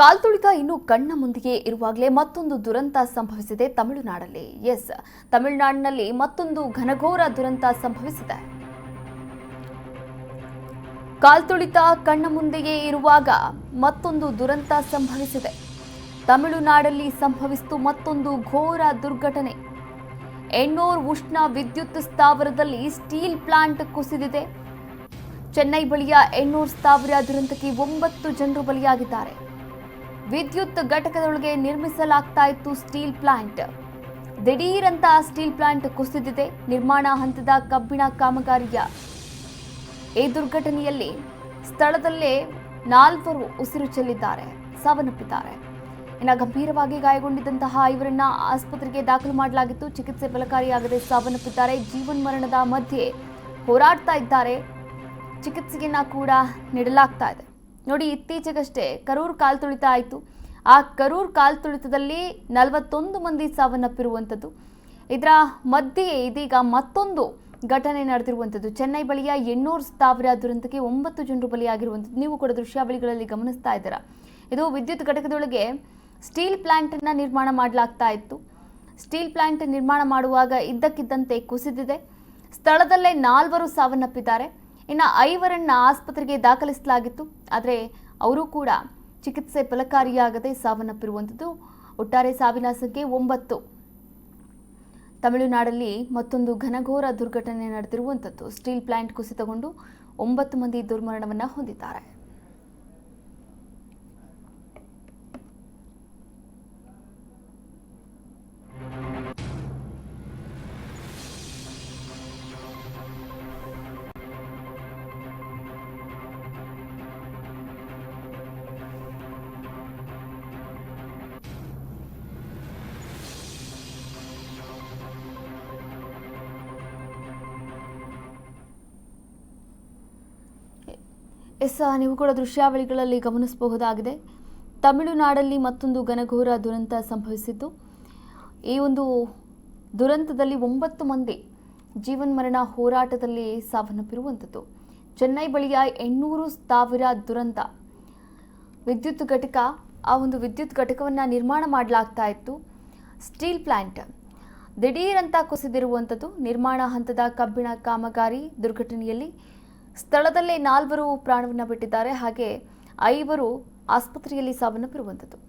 ಕಾಲ್ತುಳಿತ ಇನ್ನು ಕಣ್ಣ ಮುಂದೆಯೇ ಇರುವಾಗಲೇ ಮತ್ತೊಂದು ದುರಂತ ಸಂಭವಿಸಿದೆ ತಮಿಳುನಾಡಲ್ಲಿ. ಎಸ್ ತಮಿಳುನಾಡಿನಲ್ಲಿ ಮತ್ತೊಂದು ಘನಘೋರ ದುರಂತ ಸಂಭವಿಸಿದೆ. ಕಾಲ್ತುಳಿತ ಕಣ್ಣ ಮುಂದೆಯೇ ಇರುವಾಗ ಮತ್ತೊಂದು ದುರಂತ ಸಂಭವಿಸಿದೆ. ತಮಿಳುನಾಡಲ್ಲಿ ಸಂಭವಿಸಿತು ಮತ್ತೊಂದು ಘೋರ ದುರ್ಘಟನೆ. ಎಣ್ಣೂರ್ ಉಷ್ಣ ವಿದ್ಯುತ್ ಸ್ಥಾವರದಲ್ಲಿ ಸ್ಟೀಲ್ ಪ್ಲಾಂಟ್ ಕುಸಿದಿದೆ. ಚೆನ್ನೈ ಬಳಿಯ ಎಣ್ಣೂರ್ ಸ್ಥಾವರ ದುರಂತಕ್ಕೆ ಒಂಬತ್ತು ಜನರು ಬಲಿಯಾಗಿದ್ದಾರೆ. ವಿದ್ಯುತ್ ಘಟಕದೊಳಗೆ ನಿರ್ಮಿಸಲಾಗ್ತಾ ಇತ್ತು ಸ್ಟೀಲ್ ಪ್ಲಾಂಟ್. ದಿಢೀರಂತ ಸ್ಟೀಲ್ ಪ್ಲಾಂಟ್ ಕುಸಿದಿದೆ. ನಿರ್ಮಾಣ ಹಂತದ ಕಬ್ಬಿಣ ಕಾಮಗಾರಿಯ ಈ ದುರ್ಘಟನೆಯಲ್ಲಿ ಸ್ಥಳದಲ್ಲೇ ನಾಲ್ವರು ಉಸಿರು ಚೆಲ್ಲಿದ್ದಾರೆ. ಸಾವನ್ನಪ್ಪಿದ್ದಾರೆ. ಇನ್ನು ಗಂಭೀರವಾಗಿ ಗಾಯಗೊಂಡಿದ್ದಂತಹ ಇವರನ್ನ ಆಸ್ಪತ್ರೆಗೆ ದಾಖಲು ಮಾಡಲಾಗಿತ್ತು. ಚಿಕಿತ್ಸೆ ಫಲಕಾರಿಯಾಗದೆ ಸಾವನ್ನಪ್ಪಿದ್ದಾರೆ. ಜೀವನ್ ಮರಣದ ಮಧ್ಯೆ ಹೋರಾಡ್ತಾ ಇದ್ದಾರೆ. ಚಿಕಿತ್ಸೆಯನ್ನ ಕೂಡ ನೀಡಲಾಗ್ತಾ ಇದೆ. ನೋಡಿ, ಇತ್ತೀಚೆಗಷ್ಟೇ ಕರೂರ್ ಕಾಲ್ತುಳಿತ ಆಯಿತು. ಆ ಕರೂರ್ ತುಳಿತದಲ್ಲಿ ನಲವತ್ತೊಂದು ಮಂದಿ ಸಾವನ್ನಪ್ಪಿರುವಂಥದ್ದು. ಇದರ ಮಧ್ಯೆ ಇದೀಗ ಮತ್ತೊಂದು ಘಟನೆ ನಡೆದಿರುವಂಥದ್ದು. ಚೆನ್ನೈ ಬಳಿಯ ಎಣ್ಣೂರು ಸ್ಥಾವರ ದುರಂತಕ್ಕೆ ಒಂಬತ್ತು ಜನರು ಬಲಿಯಾಗಿರುವಂಥದ್ದು. ನೀವು ಕೂಡ ದೃಶ್ಯಾವಳಿಗಳಲ್ಲಿ ಗಮನಿಸ್ತಾ ಇದ್ದೀರಾ? ಇದು ವಿದ್ಯುತ್ ಘಟಕದೊಳಗೆ ಸ್ಟೀಲ್ ಪ್ಲ್ಯಾಂಟನ್ನು ನಿರ್ಮಾಣ ಮಾಡಲಾಗ್ತಾ ಇತ್ತು. ಸ್ಟೀಲ್ ಪ್ಲಾಂಟ್ ನಿರ್ಮಾಣ ಮಾಡುವಾಗ ಇದ್ದಕ್ಕಿದ್ದಂತೆ ಕುಸಿದಿದೆ. ಸ್ಥಳದಲ್ಲೇ ನಾಲ್ವರು ಸಾವನ್ನಪ್ಪಿದ್ದಾರೆ. ಇನ್ನು ಐವರನ್ನ ಆಸ್ಪತ್ರೆಗೆ ದಾಖಲಿಸಲಾಗಿತ್ತು. ಆದರೆ ಅವರು ಕೂಡ ಚಿಕಿತ್ಸೆ ಫಲಕಾರಿಯಾಗದೆ ಸಾವನ್ನಪ್ಪಿರುವಂಥದ್ದು. ಒಟ್ಟಾರೆ ಸಾವಿನ ಸಂಖ್ಯೆ ಒಂಬತ್ತು. ತಮಿಳುನಾಡಲ್ಲಿ ಮತ್ತೊಂದು ಘನಘೋರ ದುರ್ಘಟನೆ ನಡೆದಿರುವಂಥದ್ದು. ಸ್ಟೀಲ್ ಪ್ಲಾಂಟ್ ಕುಸಿತಗೊಂಡು ಒಂಬತ್ತು ಮಂದಿ ದುರ್ಮರಣವನ್ನು ಹೊಂದಿದ್ದಾರೆ. ಎಸ್ ನೀವು ಕೂಡ ದೃಶ್ಯಾವಳಿಗಳಲ್ಲಿ ಗಮನಿಸಬಹುದಾಗಿದೆ. ತಮಿಳುನಾಡಲ್ಲಿ ಮತ್ತೊಂದು ಘನಘೋರ ದುರಂತ ಸಂಭವಿಸಿದ್ದು. ಈ ಒಂದು ದುರಂತದಲ್ಲಿ ಒಂಬತ್ತು ಮಂದಿ ಜೀವನ್ಮರಣ ಹೋರಾಟದಲ್ಲಿ ಸಾವನ್ನಪ್ಪಿರುವಂಥದ್ದು. ಚೆನ್ನೈ ಬಳಿಯ ಎಣ್ಣೂರು ಸಾವಿರ ದುರಂತ. ವಿದ್ಯುತ್ ಘಟಕ, ಆ ಒಂದು ವಿದ್ಯುತ್ ಘಟಕವನ್ನು ನಿರ್ಮಾಣ ಮಾಡಲಾಗ್ತಾ ಇತ್ತು. Steel plant. ದಿಢೀರಂತ ಕುಸಿದಿರುವಂಥದ್ದು. ನಿರ್ಮಾಣ ಹಂತದ ಕಬ್ಬಿಣ ಕಾಮಗಾರಿ ದುರ್ಘಟನೆಯಲ್ಲಿ ಸ್ಥಳದಲ್ಲೇ ನಾಲ್ವರು ಪ್ರಾಣವನ್ನು ಬಿಟ್ಟಿದ್ದಾರೆ. ಹಾಗೆ ಐವರು ಆಸ್ಪತ್ರೆಯಲ್ಲಿ ಸಾವನ್ನಪ್ಪಿರುವಂಥದ್ದು.